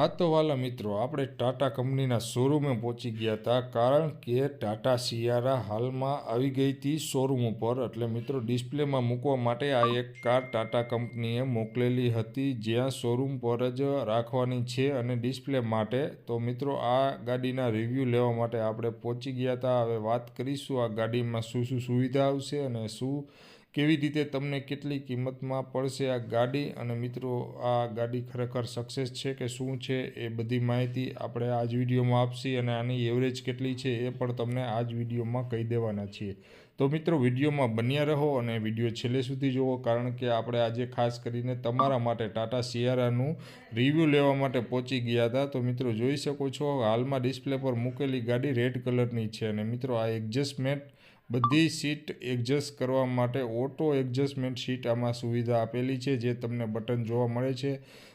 હા તો વાલા મિત્રો, આપણે ટાટા કંપનીના શોરૂમે પહોંચી ગયા હતા, કારણ કે ટાટા સિયારા હાલમાં આવી ગઈ હતી શોરૂમ ઉપર. એટલે મિત્રો, ડિસ્પ્લેમાં મૂકવા માટે આ એક કાર ટાટા કંપનીએ મોકલેલી હતી, જ્યાં શોરૂમ પર જ રાખવાની છે અને ડિસ્પ્લે માટે. તો મિત્રો, આ ગાડીના રિવ્યૂ લેવા માટે આપણે પહોંચી ગયા હતા. હવે વાત કરીશું આ ગાડીમાં શું શું સુવિધા આવશે અને શું કેવી રીતે તમને કેટલી કિંમતમાં પડશે આ ગાડી? અને મિત્રો, આ ગાડી ખરેખર સક્સેસ છે કે શું છે એ બધી માહિતી આપણે આ જ વિડીયોમાં આપશી અને આની એવરેજ કેટલી છે એ પણ તમને આ જ વિડીયોમાં કહી દેવાના છીએ. તો મિત્રો, વિડીયોમાં બન્યા રહો અને વીડિયો છેલ્લે સુધી જુઓ, કારણ કે આપણે આજે ખાસ કરીને તમારા માટે ટાટા સિયારાનું રિવ્યૂ લેવા માટે પહોંચી ગયા હતા. તો મિત્રો, જોઈ શકો છો, હાલમાં ડિસ્પ્લે પર મૂકેલી ગાડી રેડ કલરની છે અને મિત્રો, આ એડજસ્ટમેન્ટ બધી સીટ એડજસ્ટ કરવા માટે ઓટો એડજસ્ટમેન્ટ સીટ આમાં સુવિધા આપેલી છે, જે તમને બટન જોવા મળે છે.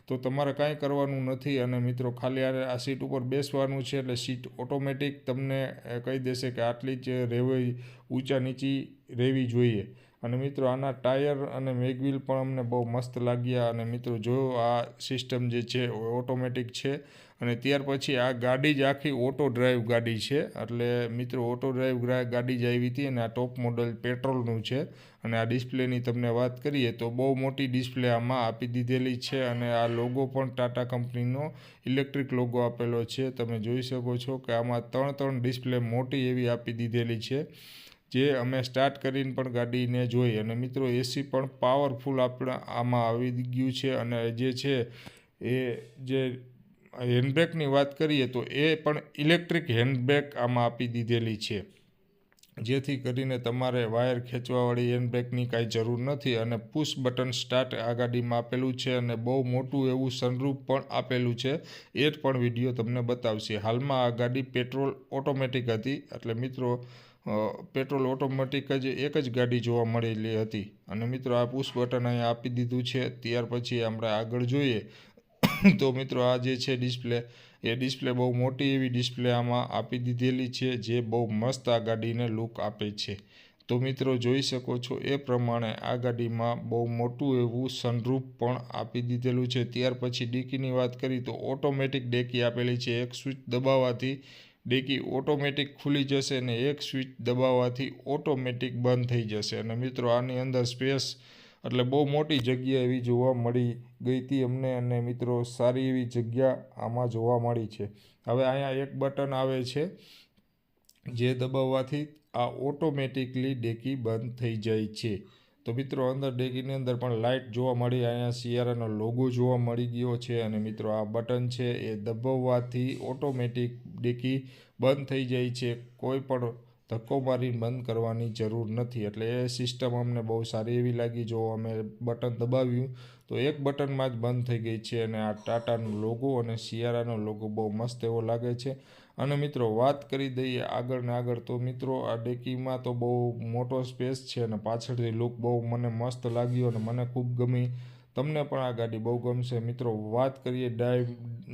તો તમારે કાંઈ કરવાનું નથી અને મિત્રો, ખાલી આ સીટ ઉપર બેસવાનું છે એટલે સીટ ઓટોમેટિક તમને કહી દેશે કે આટલી જ રહેવી ઊંચા નીચી રહેવી જોઈએ. અને મિત્રો, આના ટાયર અને મેગવિલ પણ અમને બહુ મસ્ત લાગ્યા અને મિત્રો, જો આ સિસ્ટમ જે છે ઓટોમેટિક છે. અને ત્યાર પછી આ ગાડી જ આખી ઓટો ડ્રાઈવ ગાડી છે. એટલે મિત્રો ઓટો ડ્રાઈવ ગાડી જ આવી હતી અને આ ટોપ મોડલ પેટ્રોલનું છે. અને આ ડિસ્પ્લેની તમને વાત કરીએ તો બહુ મોટી ડિસ્પ્લે આમાં આપી દીધેલી છે અને આ લોગો પણ ટાટા કંપનીનો ઇલેક્ટ્રિક લોગો આપેલો છે. તમે જોઈ શકો છો કે આમાં ત્રણ ત્રણ ડિસ્પ્લે મોટી એવી આપી દીધેલી છે, જે અમે સ્ટાર્ટ કરીને પણ ગાડીને જોઈ. અને મિત્રો એસી પણ પાવરફુલ આપણા આમાં આવી ગયું છે. અને જે છે, એ જે હેન્ડબ્રેકની વાત કરીએ તો એ પણ ઇલેક્ટ્રિક હેન્ડબેગ આમાં આપી દીધેલી છે. જેથી કરીને તમારે વાયર ખેંચવાવાળી હેન્ડબેગની કાંઈ જરૂર નથી અને પુશ બટન સ્ટાર્ટ આ ગાડીમાં આપેલું છે અને બહુ મોટું એવું સનરૂફ પણ આપેલું છે. એ જ પણ વીડિયો તમને બતાવશે. હાલમાં આ ગાડી પેટ્રોલ ઓટોમેટિક હતી. એટલે મિત્રો પેટ્રોલ ઓટોમેટિક જ એક જ ગાડી જોવા મળેલી હતી. અને મિત્રો, આ પુશ બટન અહીંયા આપી દીધું છે. ત્યાર પછી આપણે આગળ જોઈએ તો મિત્રો આ જે છે ડિસ્પ્લે, એ ડિસ્પ્લે બહુ મોટી એવી ડિસ્પ્લે આમાં આપી દીધેલી છે, જે બહુ મસ્ત આ ગાડીને લુક આપે છે. તો મિત્રો જોઈ શકો છો, એ પ્રમાણે આ ગાડીમાં બહુ મોટું એવું સનરૂફ પણ આપી દીધેલું છે. ત્યાર પછી ડેકીની વાત કરી તો ઓટોમેટિક ડેકી આપેલી છે. એક સ્વિચ દબાવવાથી ડેકી ઓટોમેટિક ખુલી જશે અને એક સ્વિચ દબાવવાથી ઓટોમેટિક બંધ થઈ જશે. અને મિત્રો આની અંદર સ્પેસ એટલે બહુ મોટી જગ્યા એવી જોવા મળી ગઈ હતી અમને અને મિત્રો સારી એવી જગ્યા આમાં જોવા મળી છે. હવે અહીંયા એક બટન આવે છે જે દબાવવાથી આ ઓટોમેટિકલી ડેકી બંધ થઈ જાય છે. તો મિત્રો અંદર ડેકીની અંદર પણ લાઇટ જોવા મળી, અહીંયા સિયારાનો લોગો જોવા મળી ગયો છે અને મિત્રો આ બટન છે એ દબાવવાથી ઓટોમેટિક ડેકી બંધ થઈ જાય છે. કોઈ પણ ધક્કો મારીને બંધ કરવાની જરૂર નથી. એટલે એ સિસ્ટમ અમને બહુ સારી એવી લાગી. જો અમે બટન દબાવ્યું, તો એક બટનમાં જ બંધ થઈ ગઈ છે અને આ ટાટાનો લોગો અને શિયાળાનો લોગો બહુ મસ્ત એવો લાગે છે. અને મિત્રો, વાત કરી દઈએ આગળ ને આગળ, તો મિત્રો, આ ડેકીમાં તો બહુ મોટો સ્પેસ છે અને પાછળથી લુક બહુ મને મસ્ત લાગ્યો અને મને ખૂબ ગમી. તમને પણ આ ગાડી બહુ ગમશે. મિત્રો, વાત કરીએ ડાય,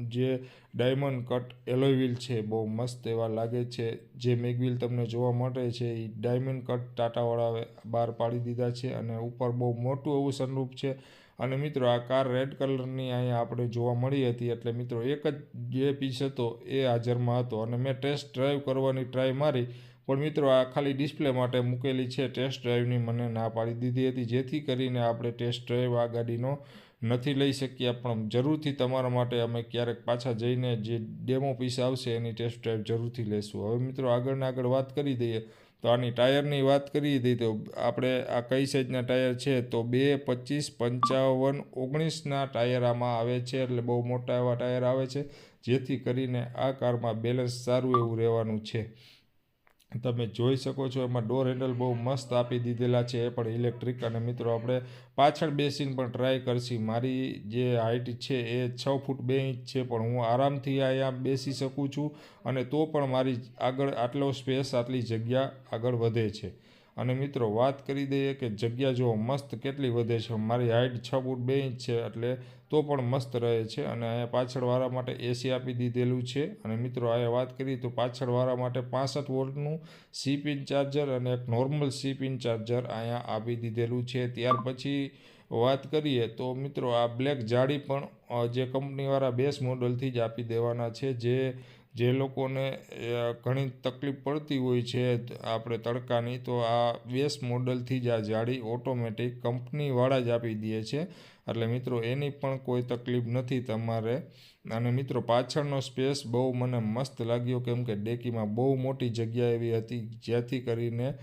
જે ડાયમંડ કટ એલોય વ્હીલ છે, બહુ મસ્ત એવા લાગે છે. જે મેગવ્હીલ તમને જોવા મળે છે એ ડાયમંડ કટ ટાટાવાળા બહાર પાડી દીધા છે અને ઉપર બહુ મોટું એવું સનરૂપ છે. અને મિત્રો, આ કાર રેડ કલરની અહીંયા આપણે જોવા મળી હતી. એટલે મિત્રો, એક જ જે પીસ હતો એ હાજરમાં હતો. અને મેં ટેસ્ટ ડ્રાઈવ કરવાની ટ્રાય મારી. પણ મિત્રો આ ખાલી ડિસ્પ્લે માટે મૂકેલી છે ટેસ્ટ ડ્રાઈવની મને ના પાડી દીધી હતી. જેથી કરીને આપણે ટેસ્ટ ડ્રાઈવ આ ગાડીનો નથી લઈ શક્યા. પણ જરૂરથી તમારા માટે અમે ક્યારેક પાછા જઈને જે ડેમો પીસ આવશે એની ટેસ્ટ ડ્રાઈવ જરૂરથી લેશું. હવે મિત્રો આગળને આગળ વાત કરી દઈએ તો આની ટાયરની વાત કરી દઈએ તો આપણે આ કઈ સાઈઝના ટાયર છે તો બે પચીસ પંચાવન ઓગણીસના ટાયર આમાં આવે છે. એટલે બહુ મોટા એવા ટાયર આવે છે. જેથી કરીને આ કારમાં બેલેન્સ સારું એવું રહેવાનું છે. તમે જોઈ શકો છો, એમાં ડોર હેન્ડલ બહુ મસ્ત આપી દીધેલા છે એ પણ ઇલેક્ટ્રિક અને મિત્રો આપણે પાછળ બેસીને પણ ટ્રાય કરશી. મારી જે હાઇટ છે એ છ ફૂટ બે ઇંચ છે, પણ હું આરામથી અહીંયા બેસી શકું છું અને તો પણ મારી આગળ આટલો સ્પેસ આટલી જગ્યા આગળ વધે છે. અને મિત્રો વાત કરી દઈએ કે જગ્યા જો મસ્ત કેટલી વધે છે? મારી હાઇટ છ ફૂટ બે ઇંચ છે એટલે તો પણ મસ્ત રહે છે અને અહીંયા પાછળવાળા માટે એસી આપી દીધેલું છે. અને મિત્રો અહીંયા વાત કરીએ તો પાછળવાળા માટે પાસઠ વોલ્ટનું સી પિન ચાર્જર અને એક નોર્મલ સી પિન ચાર્જર અહીંયા આપી દીધેલું છે. ત્યાર પછી વાત કરીએ તો મિત્રો આ બ્લેક જાળી પણ જે કંપનીવાળા બેસ મોડલથી જ આપી દેવાના છે, જે જે લોકોને ઘણી તકલીફ પડતી હોય છે આપણે તડકાની, તો આ બેસ મોડલથી જ આ જાળી ઓટોમેટિક કંપનીવાળા જ આપી દે છે. એટલે મિત્રો, એની પણ કોઈ તકલીફ નથી તમારે. અને મિત્રો, પાછળનો સ્પેસ બહુ મને મસ્ત લાગ્યો, કેમ કે ડેકીમાં બહુ મોટી જગ્યા એવી હતી, જેથી કરીને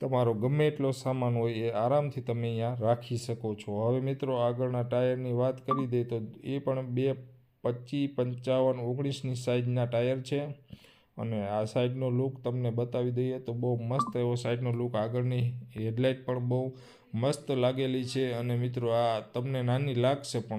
તમારો ગમે એટલો સામાન હોય એ આરામથી તમે અહીંયા રાખી શકો છો. હવે મિત્રો, આગળના ટાયરની વાત કરી દઈએ તો એ પણ બે પચીસ પંચાવન ઓગણીસની સાઇઝના ટાયર છે. અને આ સાઈડનો લુક તમને બતાવી દઈએ તો બહુ મસ્ત એવો સાઈડનો લુક આગળની હેડલાઇટ પણ બહુ મસ્ત લાગેલી છે. અને મિત્રો, આ તમને નાની લાગશે, પણ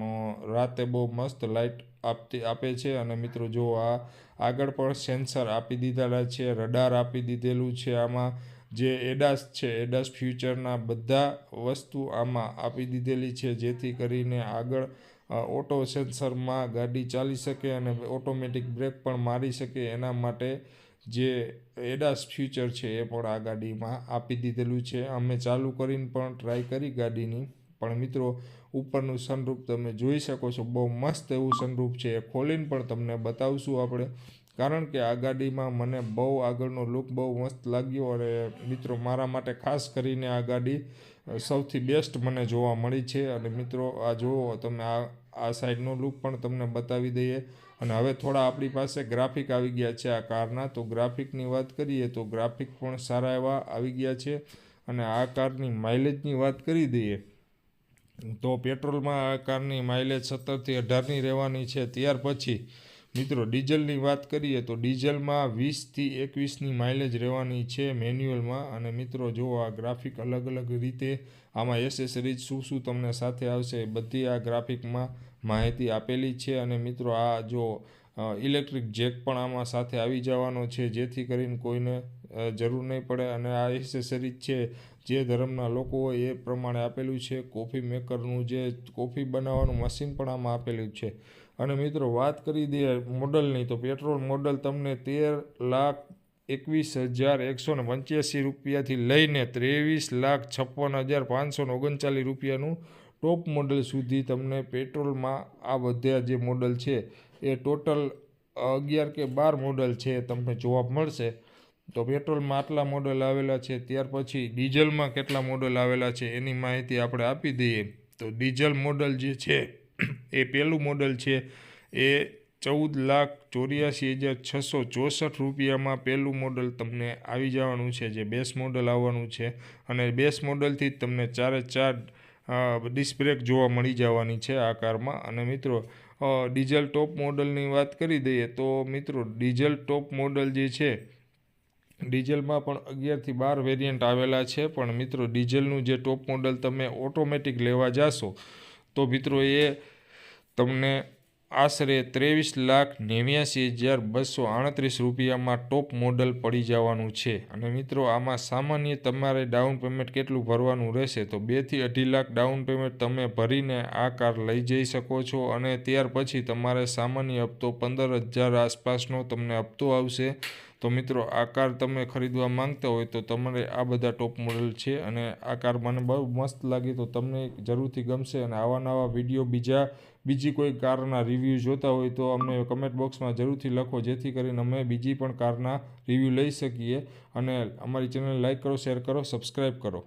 રાતે બહુ મસ્ત લાઇટ આપતી, આપે છે. અને મિત્રો, જો આ આગળ પણ સેન્સર આપી દીધેલા છે, રડાર આપી દીધેલું છે આમાં. જે એડાસ છે, એડાસ ફ્યુચરના બધા વસ્તુ આમાં આપી દીધેલી છે, જેથી કરીને આગળ ઓટો સેન્સરમાં ગાડી ચાલી શકે અને ઓટોમેટિક બ્રેક પણ મારી શકે એના માટે જે એડાસ ફ્યુચર છે એ પણ આ ગાડીમાં આપી દીધેલું છે. અમે ચાલુ કરીને પણ ટ્રાય કરી ગાડીની. પણ મિત્રો, ઉપરનું સનરૂફ તમે જોઈ શકો છો. બહુ મસ્ત એવું સનરૂફ છે. એ ખોલીને પણ તમને બતાવશું આપણે. કારણ કે આ ગાડીમાં મને બહુ આગળનો લુક બહુ મસ્ત લાગ્યો અને મિત્રો મારા માટે ખાસ કરીને આ ગાડી સૌથી બેસ્ટ મને જોવા મળી છે. અને મિત્રો, આ જુઓ, તમે આ આ સાઈડનો લુક પણ તમને બતાવી દઈએ. અને હવે થોડા આપણી પાસે ગ્રાફિક આવી ગયા છે આ કારના. તો ગ્રાફિકની વાત કરીએ તો ગ્રાફિક પણ સારા એવા આવી ગયા છે. અને આ કારની માઇલેજની વાત કરી દઈએ, તો પેટ્રોલમાં આ કારની માઇલેજ સત્તરથી અઢારની રહેવાની છે. ત્યાર પછી મિત્રો, ડીઝલની વાત કરીએ તો ડીઝલમાં વીસથી એકવીસની માઇલેજ રહેવાની છે મેન્યુઅલમાં અને મિત્રો, જો આ ગ્રાફિક અલગ અલગ રીતે આમાં એસેસરીઝ શું શું તમને સાથે આવશે બધી આ ગ્રાફિકમાં માહિતી આપેલી છે અને મિત્રો, આ જો ઇલેક્ટ્રિક જેક પણ આમાં સાથે આવી જવાનો છે જેથી કરીને કોઈને જરૂર નહીં પડે અને આ એસેસરીઝ છે. જે ધર્મના લોકો હોય એ પ્રમાણે આપેલું છે. કોફી મેકરનું જે કોફી બનાવવાનું મશીન પણ આમાં આપેલું છે. અને મિત્રો, વાત કરી દઈએ મોડલની તો પેટ્રોલ મોડલ તમને તેર લાખ એકવીસ હજાર એકસો ને પંચ્યાસી રૂપિયાથી લઈને ત્રેવીસ લાખ છપ્પન હજાર પાંચસો ઓગણચાલીસ રૂપિયાનું ટોપ મોડલ સુધી તમને પેટ્રોલમાં આ બધા જે મોડલ છે, એ ટોટલ અગિયાર કે બાર મોડલ છે તમને જોવા મળશે. તો પેટ્રોલમાં આટલા મોડલ આવેલા છે, ત્યાર પછી ડીઝલમાં કેટલા મોડલ આવેલા છે, એની માહિતી આપણે આપી દઈએ. તો ડીઝલ મોડલ જે છે, એ પહેલું મોડલ છે, એ ચૌદ લાખ ચોર્યાસી હજાર છસો ચોસઠ રૂપિયામાં પહેલું મોડલ તમને આવી જવાનું છે, જે બેસ મોડલ આવવાનું છે. અને બેસ મોડલથી જ તમને ચારે ચાર ડિસ્બ્રેક જોવા મળી જવાની છે આ કારમાં અને મિત્રો ડીઝલ ટોપ મોડલની વાત કરી દઈએ તો મિત્રો ડીઝલ ટોપ મોડલ જે છે ડીઝલમાં પણ અગિયારથી બાર વેરિયન્ટ આવેલા છે. પણ મિત્રો, ડીઝલનું જે ટોપ મોડલ તમે ઓટોમેટિક લેવા જાશો, તો મિત્રો એ તમને આશરે ત્રેવીસ લાખ નેવ્યાસી હજાર બસો આડત્રીસ રૂપિયામાં ટોપ મોડલ પડી જવાનું છે. અને મિત્રો, આમાં સામાન્ય તમારે ડાઉન પેમેન્ટ કેટલું ભરવાનું રહેશે? તો બેથી અઢી લાખ ડાઉન પેમેન્ટ તમે ભરીને આ કાર લઈ જઈ શકો છો અને ત્યાર પછી તમારે સામાન્ય હપ્તો પંદર હજાર આસપાસનો તમને હપ્તો આવશે. તો મિત્રો, આ કાર તમે ખરીદવા માંગતા હોય તો તમારે આ બધા ટોપ મોડલ છે અને આ કાર મને બહુ મસ્ત લાગી તો તમને જરૂરથી ગમશે અને આવા નવા વીડિયો બીજા, બીજી કોઈ કારના રિવ્યૂ જોતા હોય તો અમને કમેન્ટ બોક્સમાં જરૂરથી લખો, જેથી કરીને અમે બીજી પણ કારના રિવ્યૂ લઈ શકીએ. અને અમારી ચેનલ લાઇક કરો શેર કરો સબસ્ક્રાઈબ કરો.